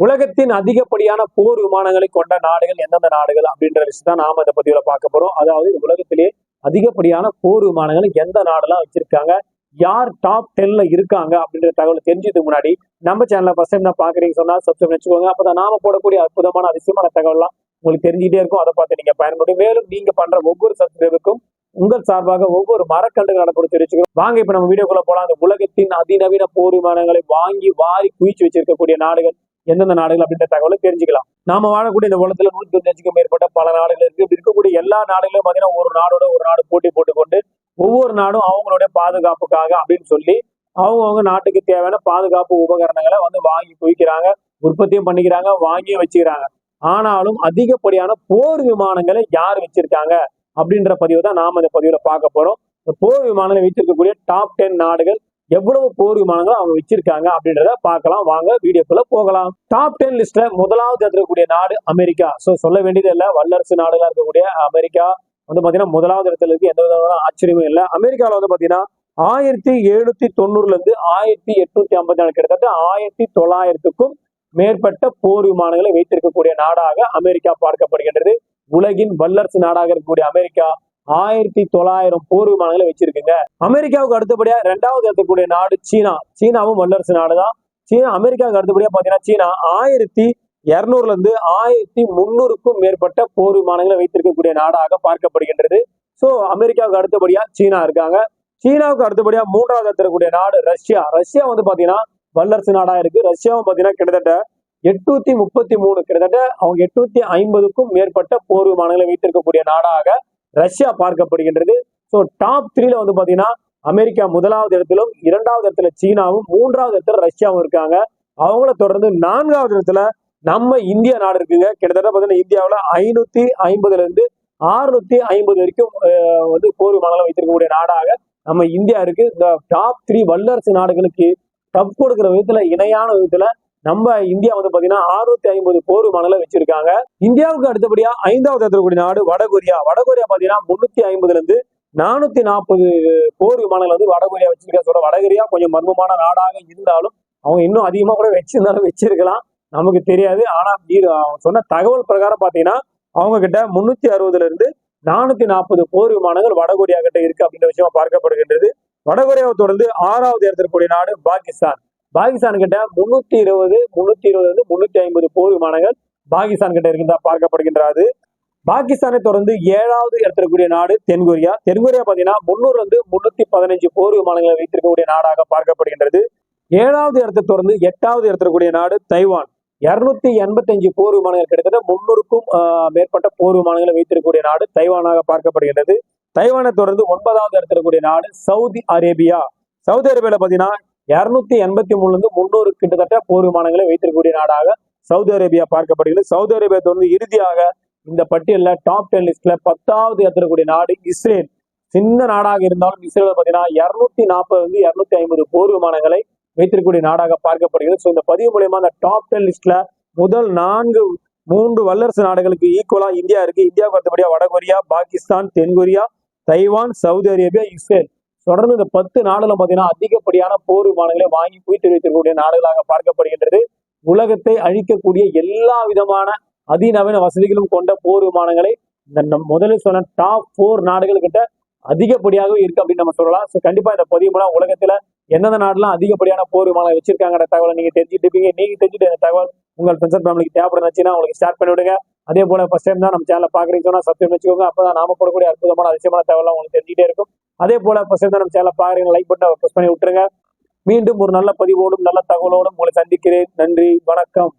உலகத்தின் அதிகப்படியான போர் விமானங்களை கொண்ட நாடுகள் எந்தெந்த நாடுகள் அப்படின்ற லிஸ்ட் தான் நாம இந்த பதிவுல பார்க்க போறோம். அதாவது உலகத்திலே அதிகப்படியான போர் விமானங்கள் எந்த நாடெல்லாம் வச்சிருக்காங்க? யார் டாப் டென்ல இருக்காங்க அப்படின்ற தகவல் தெரிஞ்சதுக்கு முன்னாடி நம்ம சேனலை ஃபர்ஸ்ட் டைம் தான் பாக்குறீங்க சொன்னா சப்ஸ்கிரைப் வச்சுக்கோங்க. அப்பதான் நாம போடக்கூடிய அற்புதமான அதிசயமான தகவல்லாம் உங்களுக்கு தெரிஞ்சுட்டே இருக்கும். அதை பார்த்து நீங்க பயன்படும் மேலும் நீங்க பண்ற ஒவ்வொரு சப்ஸ்கிரைபுக்கும் உங்கள் சார்பாக ஒவ்வொரு மரக்கண்டுகள் நடப்படும் தெரிவிச்சுக்கிறோம். வாங்க இப்ப நம்ம வீடியோக்குள்ள போலாம். அந்த உலகத்தின் அதிநவீன போர் விமானங்களை வாங்கி வாரி குவிச்சு வச்சிருக்கக்கூடிய நாடுகள். எந்தெந்த நாடுகள் அப்படின்ற தகவலை தெரிஞ்சுக்கலாம். நாம வாழக்கூடிய இந்த உலகத்துல நூத்தி தொண்ணூச்சுக்கும் மேற்பட்ட பல நாடுகள் இருக்கு. இப்படி இருக்கக்கூடிய எல்லா நாடுகளும் பாத்தீங்கன்னா ஒரு நாடோட ஒரு நாடு போட்டி போட்டுக்கொண்டு ஒவ்வொரு நாடும் அவங்களுடைய பாதுகாப்புக்காக அப்படின்னு சொல்லி அவங்கவுங்க நாட்டுக்கு தேவையான பாதுகாப்பு உபகரணங்களை வந்து வாங்கி குவிக்கிறாங்க உற்பத்தியும் பண்ணிக்கிறாங்க வாங்கியும் வச்சுக்கிறாங்க. ஆனாலும் அதிகப்படியான போர் விமானங்களை யார் வச்சிருக்காங்க அப்படின்ற பதிவு தான் நாம இந்த பதிவுல பார்க்க போறோம். இந்த போர் விமானங்களை வச்சிருக்கக்கூடிய டாப் டென் நாடுகள் எவ்வளவு போர் விமானங்கள் அவங்க வச்சிருக்காங்க அப்படின்றத பார்க்கலாம். வாங்க வீடியோக்குள்ள போகலாம். டாப் டென் லிஸ்ட்ல முதலாவது இருக்கக்கூடிய நாடு அமெரிக்கா. சோ சொல்ல வேண்டியது இல்லை. வல்லரசு நாடுகளா இருக்கக்கூடிய அமெரிக்கா வந்து பாத்தீங்கன்னா முதலாவது இடத்துல இருக்கு. எந்த விதமான ஆச்சரியமும் இல்லை. அமெரிக்காவில் வந்து பாத்தீங்கன்னா ஆயிரத்தி எழுநூத்தி தொண்ணூறுல இருந்து ஆயிரத்தி எட்நூத்தி ஐம்பத்தி நாலு கிட்டத்தட்ட ஆயிரத்தி தொள்ளாயிரத்துக்கும் மேற்பட்ட போர் விமானங்களை வைத்திருக்கக்கூடிய நாடாக அமெரிக்கா பார்க்கப்படுகின்றது. உலகின் வல்லரசு நாடாக இருக்கக்கூடிய அமெரிக்கா. ஆயிரத்தி தொள்ளாயிரம் போர் விமானங்களை வச்சிருக்குங்க. அமெரிக்காவுக்கு அடுத்தபடியா ரெண்டாவது இருக்கக்கூடிய நாடு சீனா. சீனாவும் வல்லரசு நாடுதான். சீனா அமெரிக்காவுக்கு அடுத்தபடியா பாத்தீங்கன்னா சீனா ஆயிரத்தி இருநூறுல இருந்து ஆயிரத்தி முன்னூறுக்கும் மேற்பட்ட போர் விமானங்களை வைத்திருக்கக்கூடிய நாடாக பார்க்கப்படுகின்றது. சோ அமெரிக்காவுக்கு அடுத்தபடியா சீனா இருக்காங்க. சீனாவுக்கு அடுத்தபடியா மூன்றாவது இருக்கக்கூடிய நாடு ரஷ்யா. ரஷ்யா வந்து பாத்தீங்கன்னா வல்லரசு நாடா இருக்கு. ரஷ்யாவும் பாத்தீங்கன்னா கிட்டத்தட்ட எட்நூத்தி முப்பத்தி மூணு கிட்டத்தட்ட அவங்க எட்நூத்தி ஐம்பதுக்கும் மேற்பட்ட போர் விமானங்களை வைத்திருக்கக்கூடிய நாடாக ரஷ்யா பார்க்கப்படுகின்றது. ஸோ டாப் த்ரீல வந்து பாத்தீங்கன்னா அமெரிக்கா முதலாவது இடத்திலும் இரண்டாவது இடத்துல சீனாவும் மூன்றாவது இடத்துல ரஷ்யாவும் இருக்காங்க. அவங்கள தொடர்ந்து நான்காவது இடத்துல நம்ம இந்திய நாடு இருக்குங்க. கிட்டத்தட்ட பார்த்தீங்கன்னா இந்தியாவில் ஐநூத்தி ஐம்பதுல இருந்து ஆறுநூத்தி ஐம்பது வரைக்கும் வந்து போர் விமானங்களை வைத்திருக்கக்கூடிய நாடாக நம்ம இந்தியா இருக்கு. இந்த டாப் த்ரீ வல்லரசு நாடுகளுக்கு டப் கொடுக்கிற விதத்துல இணையான விதத்துல நம்ம இந்தியா வந்து பாத்தீங்கன்னா ஆறுநூத்தி ஐம்பது போர் விமானங்களை வச்சிருக்காங்க. இந்தியாவுக்கு அடுத்தபடியா ஐந்தாவது இடத்துல நாடு வடகொரியா. வடகொரியா பாத்தீங்கன்னா முன்னூத்தி ஐம்பதுல இருந்து நானூத்தி நாற்பது போர் விமானங்கள் வந்து வடகொரியா வச்சிருக்கா சொல்ற வடகொரியா கொஞ்சம் மர்மமான நாடாக இருந்தாலும் அவங்க இன்னும் அதிகமா கூட வச்சிருந்தாலும் வச்சிருக்கலாம். நமக்கு தெரியாது. ஆனா நீர் அவங்க சொன்ன தகவல் பிரகாரம் பாத்தீங்கன்னா அவங்க கிட்ட முன்னூத்தி அறுபதுல இருந்து நானூத்தி நாற்பது போர் விமானங்கள் வடகொரியா கிட்ட இருக்கு அப்படின்ற விஷயமா பார்க்கப்படுகின்றது. வடகொரியாவை தொடர்ந்து ஆறாவது இடத்திற்குரிய நாடு பாகிஸ்தான். பாகிஸ்தான் கிட்ட முன்னூத்தி இருபது முன்னூத்தி இருபது இருந்து முன்னூத்தி ஐம்பது போர் விமானங்கள் பாகிஸ்தான் கிட்ட இருக்கின்றா பார்க்கப்படுகின்றது. பாகிஸ்தானை தொடர்ந்து ஏழாவது இடத்திற்குரிய நாடு தென்கொரியா. தென்கொரியா பாத்தீங்கன்னா முன்னூறு வந்து முன்னூத்தி பதினஞ்சு போர் விமானங்களை வைத்திருக்கக்கூடிய நாடாக பார்க்கப்படுகின்றது. ஏழாவது இடத்தை தொடர்ந்து எட்டாவது இடத்திற்குரிய நாடு தைவான். இருநூத்தி எண்பத்தி அஞ்சு போர் விமானங்கள் கிட்டத்தட்ட முன்னூறுக்கும் ஆஹ், மேற்பட்ட போர் விமானங்களை வைத்திருக்கக்கூடிய நாடு தைவானாக பார்க்கப்படுகின்றது. தைவானை தொடர்ந்து ஒன்பதாவது இடத்திற்குரிய நாடு சவுதி அரேபியா. சவுதி அரேபியால பாத்தீங்கன்னா இருநூத்தி எண்பத்தி மூணுல இருந்து முன்னூறு கிட்டத்தட்ட போர் விமானங்களை வைத்திருக்கக்கூடிய நாடாக சவுதி அரேபியா பார்க்கப்படுகிறது. சவுதி அரேபியா தொடர்ந்து இறுதியாக இந்த பட்டியலில் டாப் டென் லிஸ்ட்ல பத்தாவது ஏற்றக்கூடிய நாடு இஸ்ரேல். சின்ன நாடாக இருந்தாலும் இஸ்ரேல் பார்த்தீங்கன்னா இருநூத்தி நாற்பது இருந்து இருநூத்தி ஐம்பது போர் விமானங்களை வைத்திருக்கக்கூடிய நாடாக பார்க்கப்படுகிறது. ஸோ இந்த பதிவு மூலயமா அந்த டாப் டென் லிஸ்ட்ல முதல் நான்கு மூன்று வல்லரசு நாடுகளுக்கு ஈக்குவலா இந்தியா இருக்கு. இந்தியாவுக்கு அடுத்தபடியா வடகொரியா பாகிஸ்தான் தென்கொரியா தைவான் சவுதி அரேபியா இஸ்ரேல். தொடர்ந்து இந்த பத்து நாடுல பார்த்தீங்கன்னா அதிகப்படியான போர் விமானங்களை வாங்கி குவித்து வைத்திருக்கக்கூடிய நாடுகளாக பார்க்கப்படுகின்றது. உலகத்தை அழிக்கக்கூடிய எல்லா விதமான அதிநவீன வசதிகளும் கொண்ட போர் விமானங்களை இந்த நம் முதலில் சொன்ன டாப் போர் நாடுகள் கிட்ட அதிகப்படியாகவே இருக்கு அப்படின்னு நம்ம சொல்லலாம். ஸோ கண்டிப்பா இந்த பதிவு மூலம் உலகத்துல எந்தெந்த நாடுலாம் அதிகப்படியான போர் விமானம் வச்சிருக்காங்கிற தகவலை நீங்க தெரிஞ்சுட்டு இருப்பீங்க. நீங்க தெரிஞ்சுட்டு இந்த தகவல் உங்கள் ஃப்ரெண்ட்ஸ் அண்ட் ஃபேமிலிக்கு தேவைப்படுச்சுன்னா உங்களுக்கு ஷேர் பண்ணி விடுங்க. அதே போல ஃபர்ஸ்ட் டைம் தான் நம்ம சேனலை பாக்குறீங்க சொன்னா சப்ஸ்கிரைப் வச்சுக்கோங்க. அப்பதான் நாம போடக்கூடிய அற்புதமான அதிசயமான தகவலாம் உங்களுக்கு தெரிஞ்சுட்டே இருக்கும். அதே போல பசங்க டைம் தான் நம்ம சேனலை பாக்குறீங்க லைக் பட்டனை ப்ரெஸ் பண்ணி விட்டுருங்க. மீண்டும் ஒரு நல்ல பதிவோடும் நல்ல தகவலோடும் உங்களை சந்திக்கிறேன். நன்றி வணக்கம்.